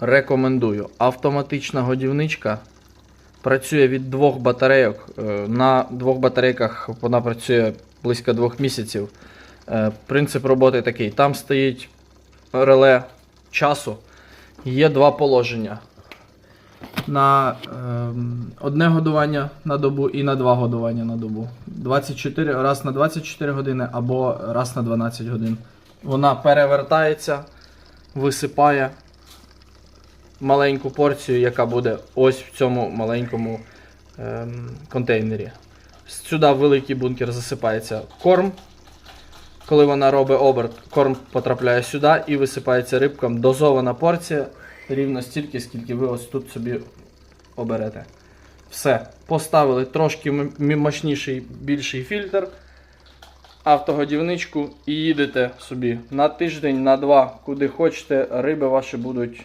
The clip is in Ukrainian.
Рекомендую. Автоматична годівничка. Працює від двох батарейок. Е, На двох батарейках вона працює близько двох місяців. Е, Принцип роботи такий: там стоїть реле часу. Є два положення. На ем, одне годування на добу і на два годування на добу. 24, раз на 24 години або раз на 12 годин. Вона перевертається, висипає маленьку порцію, яка буде ось в цьому маленькому ем, контейнері. Сюди в великий бункер засипається корм. Коли вона робить оберт, корм потрапляє сюди і висипається рибкам. Дозована порція рівно стільки, скільки ви ось тут собі оберете. Все. Поставили трошки мощніший більший фільтр, автогодівничку і їдете собі на тиждень, на два, куди хочете. Риби ваші будуть